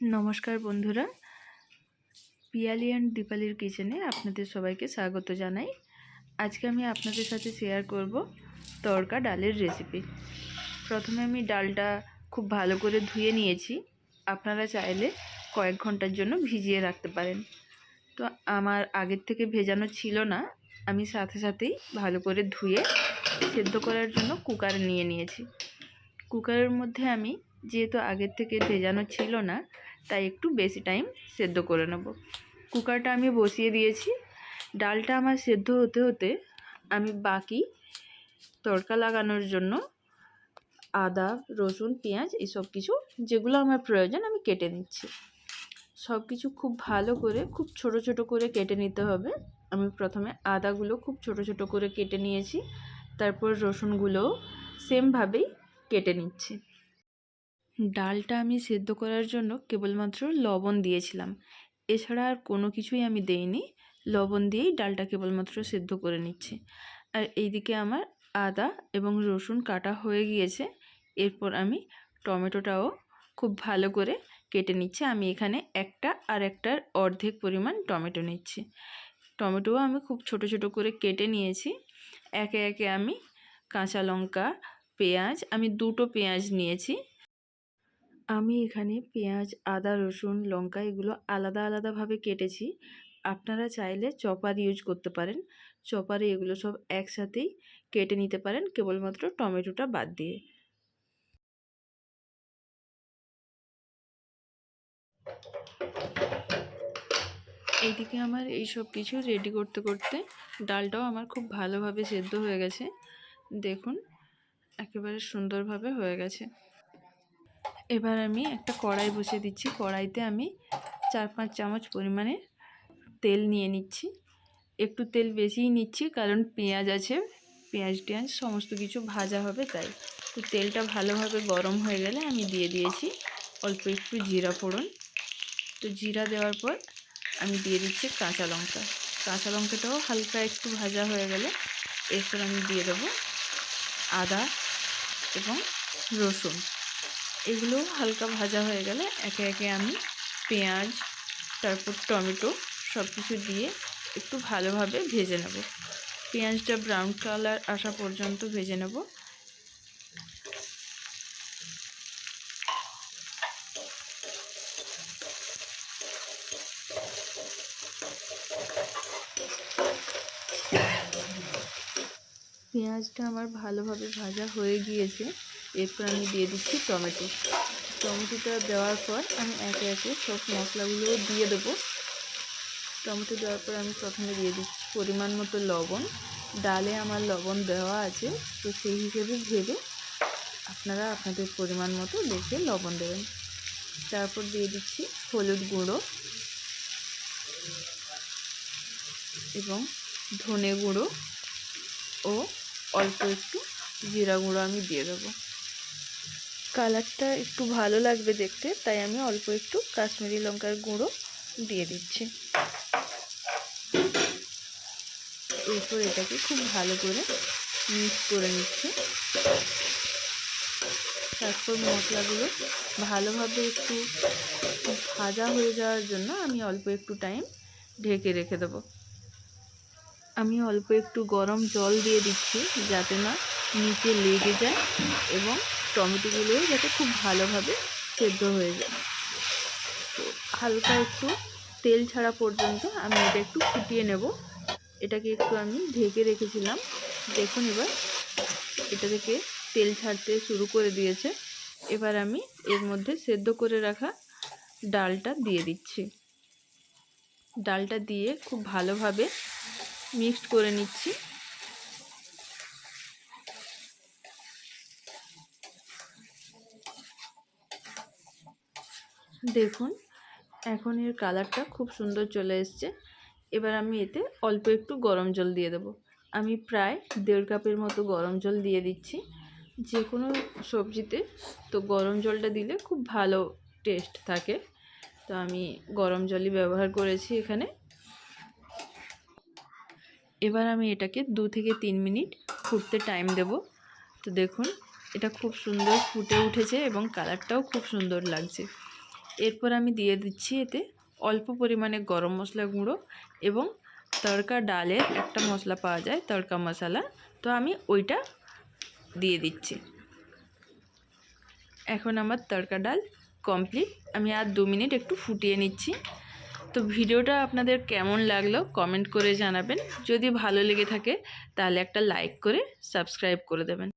নমস্কার বন্ধুরা। পিয়ালি অ্যান্ড দীপালির কিচেনে আপনাদের সবাইকে স্বাগত জানাই। আজকে আমি আপনাদের সাথে শেয়ার করব তড়কা ডালের রেসিপি প্রথমে আমি ডালটা খুব ভালো করে ধুয়ে নিয়েছি। আপনারা চাইলে কয়েক ঘণ্টার জন্য ভিজিয়ে রাখতে পারেন। তো আমার আগের থেকে ভেজানো ছিল না, আমি সাথে সাথেই ভালো করে ধুয়ে সেদ্ধ করার জন্য কুকার নিয়ে নিয়েছি। কুকারের মধ্যে আমি যেহেতু আগের থেকে ভেজানো ছিল না, তাই একটু বেশি টাইম সেদ্ধ করে নেব। কুকারটা আমি বসিয়ে দিয়েছি। ডালটা আমার সেদ্ধ হতে হতে আমি বাকি তড়কা লাগানোর জন্য আদা, রসুন, পেঁয়াজ এসব কিছু যেগুলো আমার প্রয়োজন আমি কেটে নিচ্ছি। সব কিছু খুব ভালো করে, খুব ছোট ছোট করে কেটে নিতে হবে। আমি প্রথমে আদাগুলো খুব ছোট ছোট করে কেটে নিয়েছি, তারপর রসুনগুলোও সেমভাবেই কেটে নিচ্ছি। ডালটা আমি সেদ্ধ করার জন্য কেবলমাত্র লবণ দিয়েছিলাম। এছাড়া আর কোনো কিছুই আমি দেইনি। লবণ দিয়েই ডালটা কেবলমাত্র সেদ্ধ করে নিচ্ছি। আর এইদিকে আমার আদা এবং রসুন কাটা হয়ে গিয়েছে। এরপর আমি টমেটোটাও খুব ভালো করে কেটে নিচ্ছি। আমি এখানে একটা আর একটার অর্ধেক পরিমাণ টমেটো নিচ্ছি। টমেটোও আমি খুব ছোট ছোট করে কেটে নিয়েছি। একে একে আমি কাঁচা লঙ্কা, পেঁয়াজ, আমি দুটো পেঁয়াজ নিয়েছি। আমি এখানে পেঁয়াজ, আদা, রসুন, লঙ্কা এগুলো আলাদা আলাদাভাবে কেটেছি। আপনারা চাইলে চপার ইউজ করতে পারেন। চপারে এগুলো সব একসাথেই কেটে নিতে পারেন, কেবলমাত্র টমেটোটা বাদ দিয়ে। এইদিকে আমার এই সব কিছু রেডি করতে করতে ডালটাও আমার খুব ভালোভাবে সেদ্ধ হয়ে গেছে। দেখুন, একেবারে সুন্দরভাবে হয়ে গেছে। এবার আমি একটা কড়াই বসিয়ে দিচ্ছি। কড়াইতে আমি চার পাঁচ চামচ পরিমাণে তেল নিয়ে নিচ্ছি। একটু তেল বেশিই নিচ্ছি কারণ পেঁয়াজ আছে। পেঁয়াজ টেঁয়াজ সমস্ত কিছু ভাজা হবে তাই। তো তেলটা ভালোভাবে গরম হয়ে গেলে আমি দিয়ে দিয়েছি অল্প একটু জিরা ফোড়ন। তো জিরা দেওয়ার পর আমি দিয়ে দিচ্ছি কাঁচা লঙ্কা। কাঁচা লঙ্কাটাও হালকা একটু ভাজা হয়ে গেলে এরপর আমি দিয়ে দেবো আদা এবং রসুন। এগুলো হালকা ভাজা হয়ে গেলে একে একে আমি পেঁয়াজ, তারপর টমেটো সব কিছু দিয়ে একটু ভালোভাবে ভেজে নেব। পেঁয়াজটা ব্রাউন কালার আসা পর্যন্ত ভেজে নেব। পেঁয়াজটা আমার ভালোভাবে ভাজা হয়ে গিয়েছে। এরপর আমি দিয়ে দিচ্ছি টমেটো। টমেটোটা দেওয়ার পর আমি একে একে সব মশলাগুলো দিয়ে দেবো। টমেটো দেওয়ার পর আমি প্রথমে দিয়ে দিচ্ছি পরিমাণ মতো লবণ। ডালে আমার লবণ দেওয়া আছে, তো সেই হিসেবে ভেবে আপনারা আপনাদের পরিমাণ মতো দেখে লবণ দেবেন। তারপর দিয়ে দিচ্ছি হলুদ গুঁড়ো এবং ধনে গুঁড়ো ও অল্প একটু জিরা গুঁড়ো আমি দিয়ে দেবো। কালারটা একটু ভালো লাগবে দেখতে, তাই আমি অল্প একটু কাশ্মীরি লঙ্কার গুঁড়ো দিয়ে দিচ্ছি। এরপর এটাকে খুব ভালো করে মিক্স করে নিচ্ছি। তারপর মশলাগুলো ভালোভাবে একটু ভাজা হয়ে যাওয়ার জন্য আমি অল্প একটু টাইম ঢেকে রেখে দেবো। আমি অল্প একটু গরম জল দিয়ে দিচ্ছি যাতে না নিচে লেগে যায় এবং টমেটোগুলোও যাতে খুব ভালোভাবে সেদ্ধ হয়ে যায়। তো হালকা একটু তেল ছাড়া পর্যন্ত আমি এটা একটু ফুটিয়ে নেব। এটাকে একটু আমি ঢেকে রেখেছিলাম। দেখুন এবার এটা থেকে তেল ছাড়তে শুরু করে দিয়েছে। এবার আমি এর মধ্যে সেদ্ধ করে রাখা ডালটা দিয়ে দিচ্ছি। ডালটা দিয়ে খুব ভালোভাবে মিক্সড করে নিচ্ছি। দেখুন, এখন এর কালারটা খুব সুন্দর চলে এসছে। এবার আমি এতে অল্প একটু গরম জল দিয়ে দেবো। আমি প্রায় দেড় কাপের মতো গরম জল দিয়ে দিচ্ছি। যে কোনো সবজিতে তো গরম জলটা দিলে খুব ভালো টেস্ট থাকে। তো আমি গরম জলই ব্যবহার করেছি এখানে। এবার আমি এটাকে দু থেকে তিন মিনিট ফুটতে টাইম দেব। তো দেখুন, এটা খুব সুন্দর ফুটে উঠেছে এবং কালারটাও খুব সুন্দর লাগছে। এরপর আমি দিয়ে দিচ্ছি এতে অল্প পরিমাণে গরম মশলা গুঁড়ো এবং তড়কা ডালের একটা মশলা পাওয়া যায়, তড়কা মশলা। তো আমি ওইটা দিয়ে দিচ্ছি। এখন আমার তড়কা ডাল কমপ্লিট। আমি আর দু মিনিট একটু ফুটিয়ে নিচ্ছি। তো ভিডিওটা আপনাদের কেমন লাগল কমেন্ট করে জানাবেন। যদি ভালো লেগে থাকে তাহলে একটা লাইক করে সাবস্ক্রাইব করে দেবেন।